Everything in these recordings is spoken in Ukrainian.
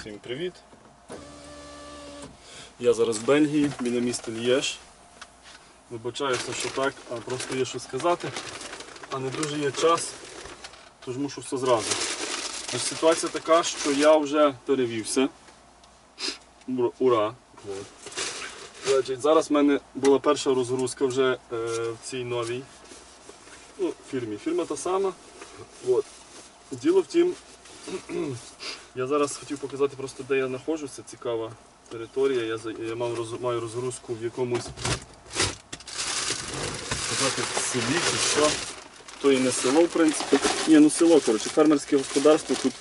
Всім привіт. Я зараз в Бельгії, біля міста Лєш. Вибачаюся, що так, а просто є що сказати, а не дуже є час, тож мушу все зразу. Значить, ситуація така, що я вже перевівся. Ура! Значить, зараз в мене була перша розгрузка вже е, в цій новій ну, фірмі. Фірма та сама. От. Діло в тім, я зараз хотів показати просто, де я знаходжуся. Цікава територія. Я, я маю розгрузку в якомусь сказати, селі чи що. То і не село, в принципі. Ні, ну село, коротше, фермерське господарство, тут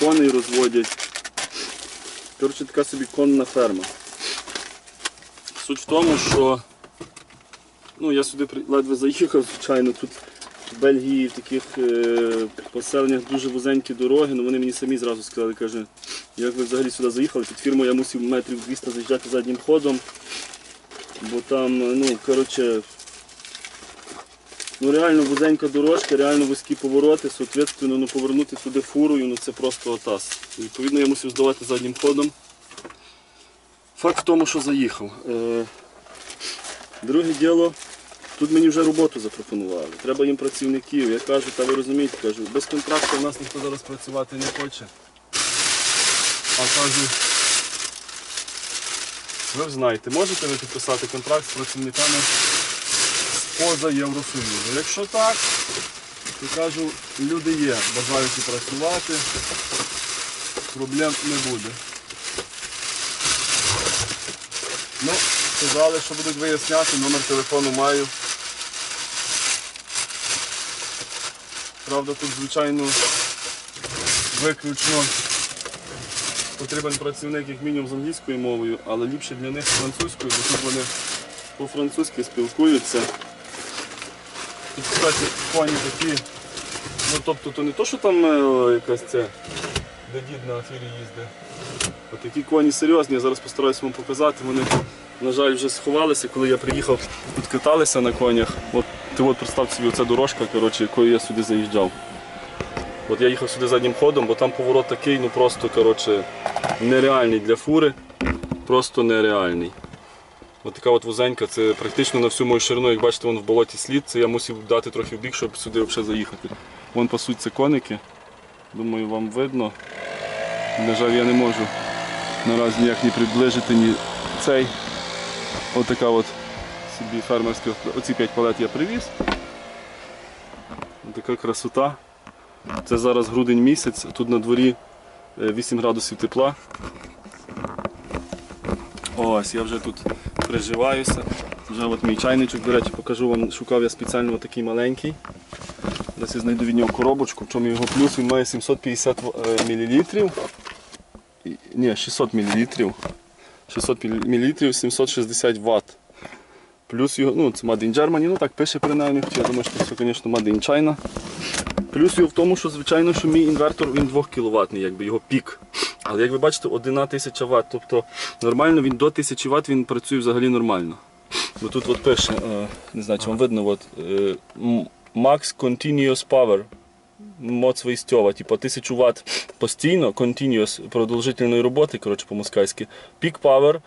коней розводять. Коротше, така собі конна ферма. Суть в тому, що ну, я сюди ледве заїхав, звичайно, тут в Бельгії в таких е, поселеннях дуже вузенькі дороги, але вони мені самі зразу сказали, каже, як ви взагалі сюди заїхали, під фірму я мусив метрів 200 заїжджати заднім ходом, бо там, е, ну, коротше, ну реально вузенька дорожка, реально вузькі повороти, соответственно, ну, повернути сюди фурою, ну це просто отас. Відповідно, я мусив здавати заднім ходом. Факт в тому, що заїхав. Е, друге діло, тут мені вже роботу запропонували. Треба їм працівників. Я кажу, та ви розумієте, кажу, без контракту в нас ніхто зараз працювати не хоче. А кажу, ви знаєте, можете ви підписати контракт з працівниками поза Євросоюзу? Якщо так, то кажу, люди є, бажаючи працювати, проблем не буде. Ну, сказали, що будуть виясняти, номер телефону маю. Правда, тут, звичайно, виключно потрібен працівник як мінімум з англійською мовою, але ліпше для них французькою, бо тут вони по-французьки спілкуються. Тут, кстати, коні такі. Ну тобто то не то, що там е, якась це, де дід на афірі їздить. От такі коні серйозні, я зараз постараюся вам показати. Вони, на жаль, вже сховалися, коли я приїхав, тут каталися на конях. От ти от представ собі, оця дорожка, коротше, якою я сюди заїжджав. От я їхав сюди заднім ходом, бо там поворот такий, ну просто коротше, нереальний для фури. Просто нереальний. От така от вузенька, це практично на всю мою ширину, як бачите, вон в болоті слід, це я мусив дати трохи в бік, щоб сюди взагалі заїхати. Вон пасуться коники. Думаю, вам видно. На жаль, я не можу наразі ніяк ні приближити, ні цей. Ось така от собі фермерська. Оці 5 палет я привіз. Така красота. Це зараз грудень місяць, тут на дворі е, 8 градусів тепла. Ось, я вже тут приживаюся. Вже от мій чайничок, до речі, покажу вам, шукав я спеціально такий маленький. Зараз я знайду від нього коробочку, в чому його плюс, він має 750 мл. Ні, 600 мл. 600 мл, 760 Вт. Плюс його, ну це Made in Germany, ну так пише принаймні, хоча я думаю, що це звісно, Made in China. Плюс його в тому, що звичайно, що мій інвертор він 2 кВт, якби його пік. Але як ви бачите, 1000 Вт. Тобто нормально він до 1000 Вт він працює взагалі нормально. Бо тут от пише, е, не знаю, чи вам видно, от, е, Max Continuous Power. Моц вийстьова, типу 1000 Вт постійно, continuous продовжительної роботи, коротше по-москальськи. Peak Power,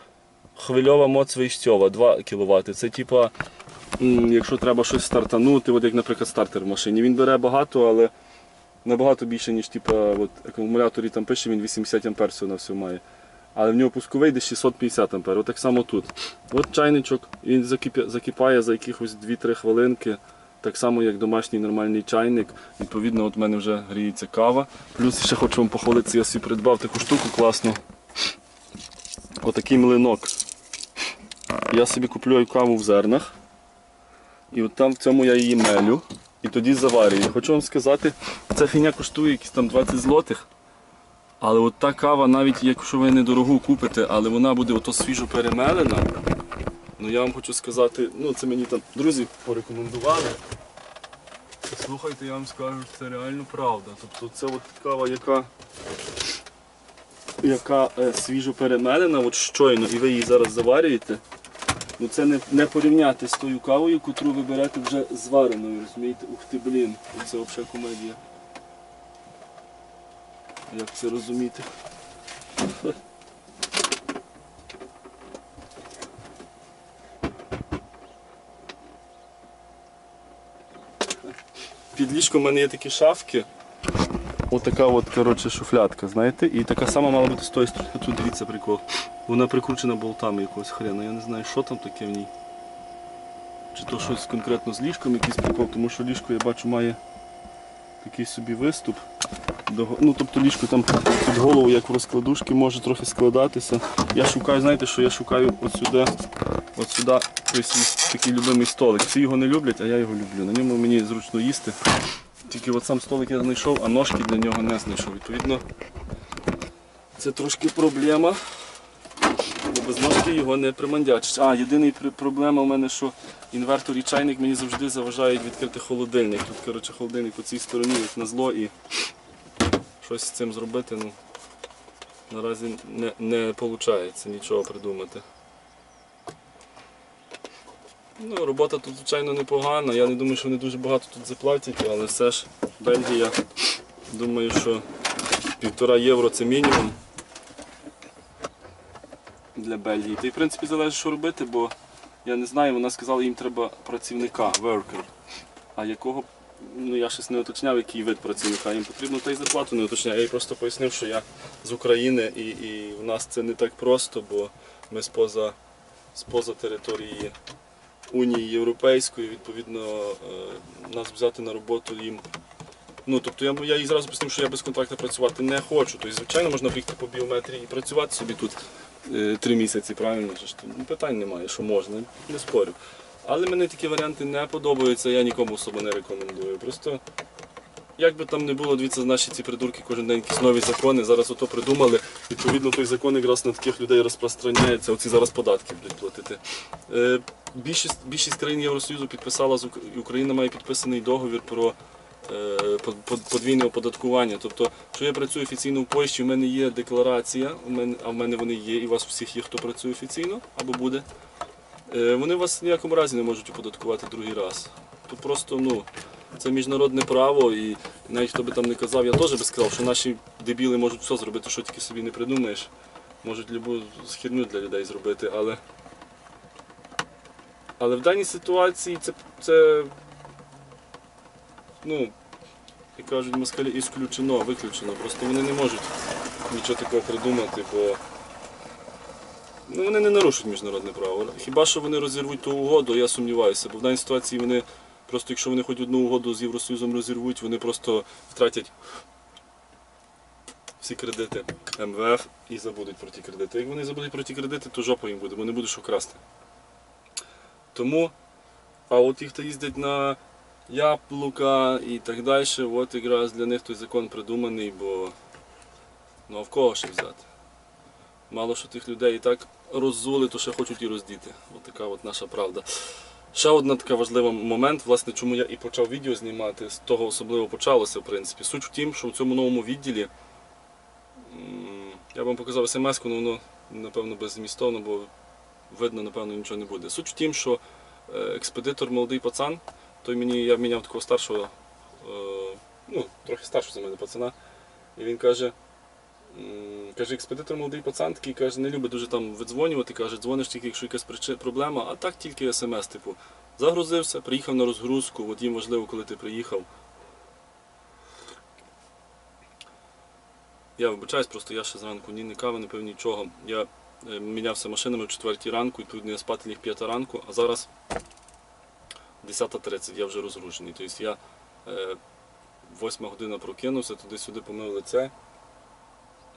хвильова моц вийстьова, 2 кВт. Це типа, якщо треба щось стартанути, от як, наприклад, стартер в машині. Він бере багато, але набагато більше, ніж типа, от, акумуляторі там пише, він 80 ампер всього на все має. Але в нього пусковий десь 650 ампер. От так само тут. От чайничок, він закипає за якихось 2-3 хвилинки. Так само, як домашній нормальний чайник. Відповідно, от в мене вже гріється кава. Плюс ще хочу вам похвалитися, я собі придбав таку штуку класну. Отакий млинок. Я собі куплю каву в зернах. І от там в цьому я її мелю. І тоді заварюю. Хочу вам сказати, ця фігня коштує якісь там 20 злотих. Але от та кава, навіть якщо ви недорогу купите, але вона буде ото свіжо перемелена. Ну я вам хочу сказати, ну це мені там друзі порекомендували. Слухайте, я вам скажу, це реально правда. Тобто це от кава, яка, яка е, свіжо перемелена, от щойно, і ви її зараз заварюєте. Ну це не, не порівняти з тою кавою, яку ви берете вже звареною, розумієте? Ух ти, блін, це взагалі комедія. Як це розуміти? Під ліжком в мене є такі шафки. Отака от, коротше, шуфлядка, знаєте? І така сама мала бути з тої сторони. Тут дивіться прикол. Вона прикручена болтами якогось хрена. Я не знаю, що там таке в ній. Чи то щось конкретно з ліжком якийсь прикол, тому що ліжко я бачу має такий собі виступ. Ну, тобто ліжко там під голову, як в розкладушки, може трохи складатися. Я шукаю, знаєте, що я шукаю от сюди, от сюди той такий любимий столик. Всі його не люблять, а я його люблю. На ньому мені зручно їсти. Тільки от сам столик я знайшов, а ножки для нього не знайшов. Відповідно, це трошки проблема. Бо без ножки його не примандячиш. А, єдина проблема в мене, що інвертор і чайник мені завжди заважають відкрити холодильник. Тут, коротше, холодильник по цій стороні, як на зло, і щось з цим зробити, ну, наразі не, не виходить нічого придумати. Ну, робота тут, звичайно, непогана. Я не думаю, що вони дуже багато тут заплатять, але все ж Бельгія, думаю, що півтора євро це мінімум для Бельгії. Та й в принципі залежить, що робити, бо я не знаю, вона сказала, їм треба працівника, worker. А якого, ну я щось не уточняв, який вид працівника їм потрібно, та й зарплату не уточняв. Я їй просто пояснив, що я з України і, і в нас це не так просто, бо ми споза, споза території Унії Європейської, відповідно, е, нас взяти на роботу їм. Ну, тобто я, я їй зразу пояснив, що я без контракту працювати не хочу. Тобто, звичайно, можна бігти по біометрії і працювати собі тут е, три місяці, правильно? Ну, питань немає, що можна, не спорю. Але мені такі варіанти не подобаються, я нікому особо не рекомендую. Просто як би там не було, дивіться, наші ці придурки кожен день якісь нові закони. Зараз ото придумали. Відповідно, той закон якраз на таких людей розпространяється. Оці зараз податки будуть платити. Е, більшість, більшість країн Євросоюзу підписала з Україна має підписаний договір про е, под- под- подвійне оподаткування. Тобто, що я працюю офіційно в Польщі, в мене є декларація, у мене, а в мене вони є, і у вас всіх є, хто працює офіційно або буде. Е, Вони вас ніякому разі не можуть оподаткувати другий раз. Тут просто ну, це міжнародне право, і навіть хто би там не казав, я теж би сказав, що наші дебіли можуть все зробити, що тільки собі не придумаєш. Можуть любу херню для людей зробити, але. Але в даній ситуації це, це ну, як кажуть москалі, ісключено, виключено. Просто вони не можуть нічого такого придумати, бо ну, вони не нарушують міжнародне право. Хіба що вони розірвуть ту угоду, я сумніваюся, бо в даній ситуації вони просто, якщо вони хоч одну угоду з Євросоюзом розірвуть, вони просто втратять всі кредити МВФ і забудуть про ті кредити. Як вони забудуть про ті кредити, то жопа їм буде, бо не буде що красти. Тому, а от ті, хто їздять на яблука і так далі, от якраз для них той закон придуманий, бо ну а в кого ще взяти? Мало що тих людей і так роззули, то ще хочуть і роздіти. От от наша правда. Ще одна така важлива момент, власне, чому я і почав відео знімати, з того особливо почалося, в принципі. Суть в тім, що в цьому новому відділі я вам показав смс-ку, але воно напевно беззмістовно, бо видно, напевно, нічого не буде. Суть в тім, що е, експедитор молодий пацан, той мені, я міняв такого старшого, е, ну, трохи старшого за мене пацана, і він каже, каже, експедитор молодий пацан такий каже, не любить дуже там видзвонювати, каже, дзвониш тільки, якщо якась проблема, а так тільки смс, типу, загрузився, приїхав на розгрузку, от їм важливо, коли ти приїхав. Я вибачаюсь, просто я ще зранку ні, ні кави, не пив нічого. Я е, мінявся машинами в 4 ранку, і тут я спати ліг 5 ранку, а зараз 10.30 я вже розгружений. Тобто я е, 8 година прокинувся, туди-сюди помив лице.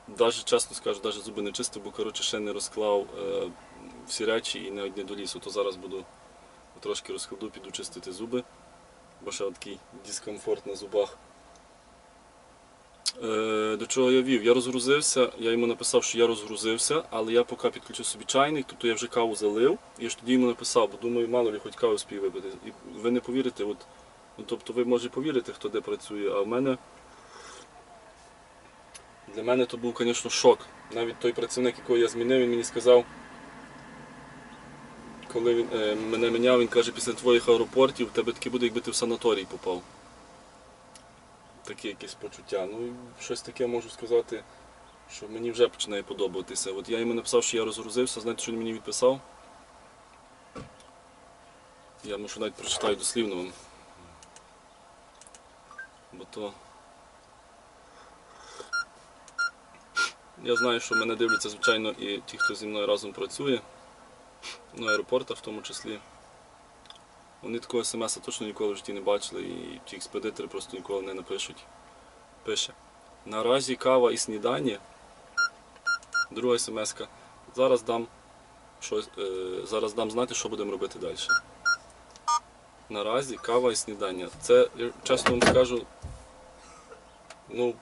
Даже, чесно скажу, навіть зуби не чистив, бо коротше, ще не розклав е, всі речі і навіть не до лісу. То зараз буду трошки розкладу, піду чистити зуби, бо ще такий дискомфорт на зубах. Е, до чого я вів? Я розгрузився, я йому написав, що я розгрузився, але я поки підключив собі чайник, тобто я вже каву залив, і ж тоді йому написав, бо думаю, мало ли хоч каву спів випити. І ви не повірите, от, ну, тобто ви може повірите, хто де працює, а в мене для мене то був, звісно, шок. Навіть той працівник, якого я змінив, він мені сказав, коли він е, мене міняв, він каже, після твоїх аеропортів в тебе таке буде, якби ти в санаторій попав таке якесь почуття. Ну, і щось таке можу сказати. що мені вже починає подобатися. От я йому написав, що я розгрузився, знаєте, що він мені відписав? Я може навіть прочитаю дослівно вам. Бо то. Я знаю, що мене дивляться, звичайно, і ті, хто зі мною разом працює, на аеропортах в тому числі. Вони такого смс точно ніколи в житті не бачили, і ті експедитори просто ніколи не напишуть. Пише. Наразі кава і снідання. Друга смс -ка. Зараз дам щось, е, зараз дам знати, що будемо робити далі. Наразі кава і снідання. Це, чесно вам скажу, ну,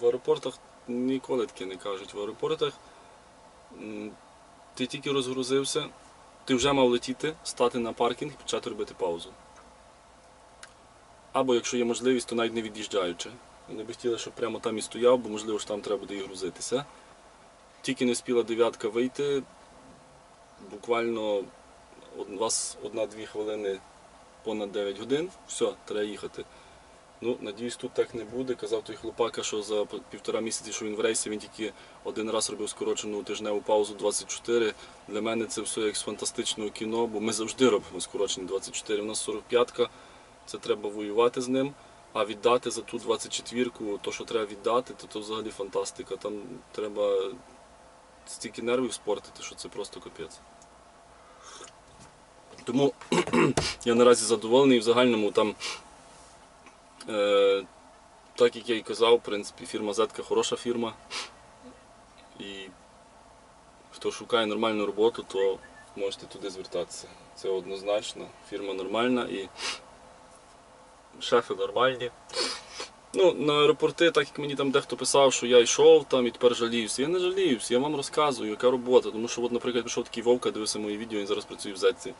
в аеропортах ніколи таке не кажуть. В аеропортах ти тільки розгрузився, ти вже мав летіти, стати на паркінг і почати робити паузу. Або якщо є можливість, то навіть не від'їжджаючи. Вони би хотіли, щоб прямо там і стояв, бо можливо ж там треба буде і грузитися. Тільки не спіла дев'ятка вийти, буквально у вас одна-дві хвилини понад 9 годин, все, треба їхати. Ну, надіюсь, тут так не буде. Казав той хлопака, що за півтора місяці, що він в рейсі, він тільки один раз робив скорочену тижневу паузу 24. Для мене це все як з фантастичного кіно, бо ми завжди робимо скорочені 24. У нас 45-ка, це треба воювати з ним. А віддати за ту 24-ку, то, що треба віддати, то, то взагалі фантастика. Там треба стільки нервів спортити, що це просто капець. Тому я наразі задоволений в загальному там. Е, так як я і казав, в принципі, фірма Зетка хороша фірма. І хто шукає нормальну роботу, то можете туди звертатися. Це однозначно. Фірма нормальна і шефи нормальні. Ну, на аеропорти, так як мені там дехто писав, що я йшов там і тепер жаліюся. Я не жаліюся, я вам розказую, яка робота. Тому що, от, наприклад, пішов такий Вовка, дивився мої відео, він зараз працює в Зетці.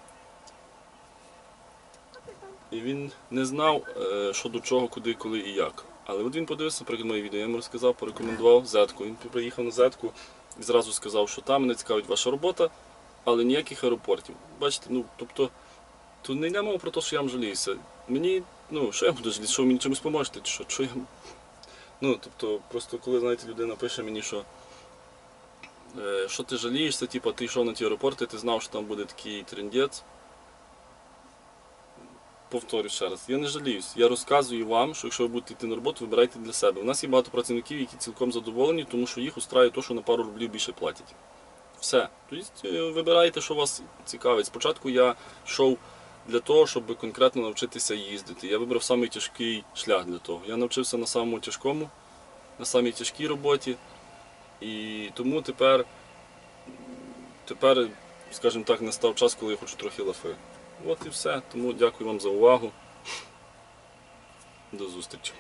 І він не знав, е, що до чого, куди, коли і як. Але от він подивився, наприклад, моє відео, я йому розказав, порекомендував зетку. Він приїхав на зетку і зразу сказав, що там мене цікавить ваша робота, але ніяких аеропортів. Бачите, ну тобто, тут не йде мова про те, що я вам жаліюся. Мені, ну, що я буду жаліти, що ви мені чимось поможете, що, що я. Ну, тобто, просто коли, знаєте, людина пише мені, що. е, Що ти жалієшся, типу, ти йшов на ті аеропорти, ти знав, що там буде такий трендець повторю ще раз, я не жаліюсь. Я розказую вам, що якщо ви будете йти на роботу, вибирайте для себе. У нас є багато працівників, які цілком задоволені, тому що їх устраює те, що на пару рублів більше платять. Все. Тобто е, вибирайте, що вас цікавить. Спочатку я йшов для того, щоб конкретно навчитися їздити. Я вибрав самий тяжкий шлях для того. Я навчився на самому тяжкому, на самій тяжкій роботі. І тому тепер, тепер, скажімо так, настав час, коли я хочу трохи лафи. От і все. Тому дякую вам за увагу. До зустрічі.